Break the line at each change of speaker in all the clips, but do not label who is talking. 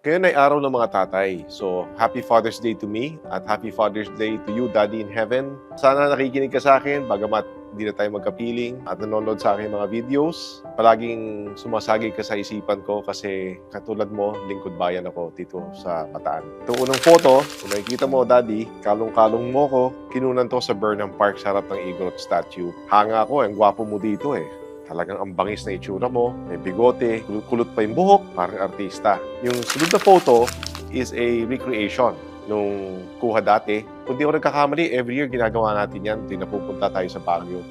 Ngayon ay araw ng mga tatay. So, Happy Father's Day to me at Happy Father's Day to you, Daddy in Heaven. Sana nakikinig ka sa akin, bagamat hindi na tayo magkapiling at nanonood sa aking mga videos. Palaging sumasagi ka sa isipan ko kasi katulad mo, lingkod bayan ako dito sa Bataan. Itong unang photo, kung nakikita mo, Daddy, kalong-kalong mo ko, kinunan to sa Burnham Park sa harap ng Igorot statue. Hanga ko, ang gwapo mo dito eh. Talagang ang bangis na itsura mo, may bigote, kulot, pa yung buhok, parang artista. Yung sunod na photo is a recreation nung kuha dati. Kung di ako nagkakamali, every year ginagawa natin yan. Tuwing napupunta tayo sa Baguio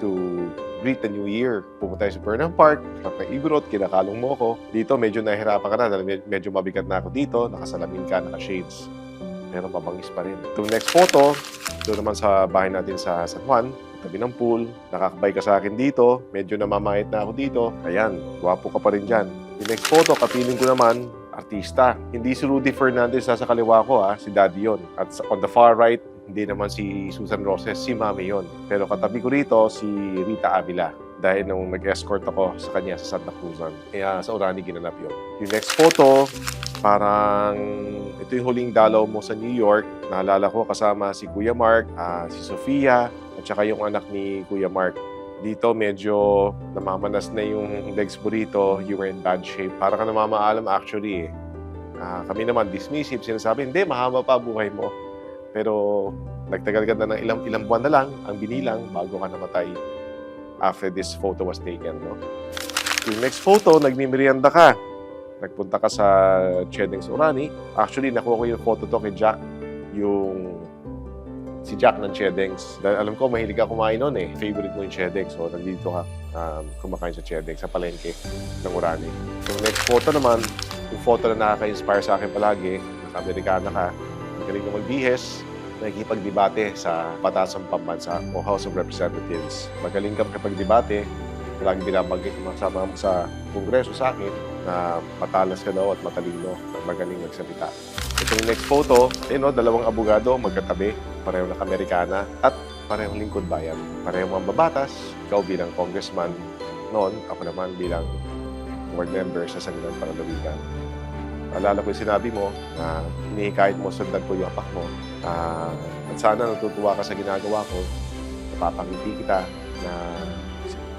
to greet the new year. Pupunta tayo sa Burnham Park, sa ng Igorot, kinakalong mo ako. Dito, medyo nahihirapan ka na dahil med- medyo mabigat na ako dito. Nakasalamin ka, naka-shades. Pero mabangis pa rin. Itong next photo, doon naman sa bahay natin sa San Juan, tabi ng pool. Nakakabay ka sa akin dito. Medyo namamahit na ako dito. Ayan, gwapo ka pa rin dyan. Yung next photo, kapiling ko naman, artista. Hindi si Rudy Fernandez nasa kaliwa ko ha, si Daddy yon. At on the far right, hindi naman si Susan Roses, si Mami yon. Pero katabi ko rito, si Rita Avila. Dahil nung nag-escort ako sa kanya sa Santa Cruzan. Kaya sa Orani ginanap yon. Yung next photo, parang ito yung huling dalaw mo sa New York. Naalala ko kasama si Kuya Mark, ah, si Sofia, at saka yung anak ni Kuya Mark. Dito medyo namamanas na yung legs mo rito. You were in bad shape. Para ka namamaalam actually. Ah, kami naman dismissive. Sinasabi, hindi, mahaba pa buhay mo. Pero nagtagal ka na ng ilang, ilang buwan na lang ang binilang bago ka namatay after this photo was taken. No? Yung next photo, nagmimerienda ka. Nagpunta ka sa Chedeng Orani. Actually, nakuha ko yung photo to kay Jack. Yung si Jack ng Chedengs. Dahil alam ko, mahilig ka kumain noon eh. Favorite mo yung Chedengs. So, nandito ka um, kumakain sa Chedengs, sa palengke ng Orani. So, next photo naman, yung photo na nakaka-inspire sa akin palagi, naka-Amerikana ka, magaling ka magbihes, nakikipagdebate sa patasang pambansa o House of Representatives. Magaling ka makipagdebate, palagi binabanggit mo sama mo sa kongreso sa akin na matalas ka daw at matalino at magaling magsalita. Itong next photo, eh no, dalawang abogado magkatabi, pareho na Amerikana at parehong lingkod bayan. Parehong mga babatas, ikaw bilang congressman noon, ako naman bilang board member sa Sangguniang Panalawigan. Alala ko yung sinabi mo na hinihikayat mo sundan ko yung apak mo. Ah, at sana natutuwa ka sa ginagawa ko. Napapangiti kita na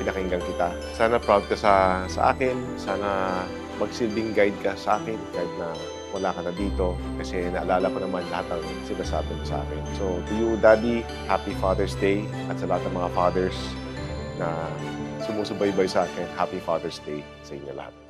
pinakinggan kita. Sana proud ka sa, sa akin. Sana magsilbing guide ka sa akin kahit na wala ka na dito kasi naalala ko naman lahat ng sinasabi mo sa akin. So, to you, Daddy, Happy Father's Day at sa lahat ng mga fathers na sumusubaybay sa akin, Happy Father's Day sa inyo lahat.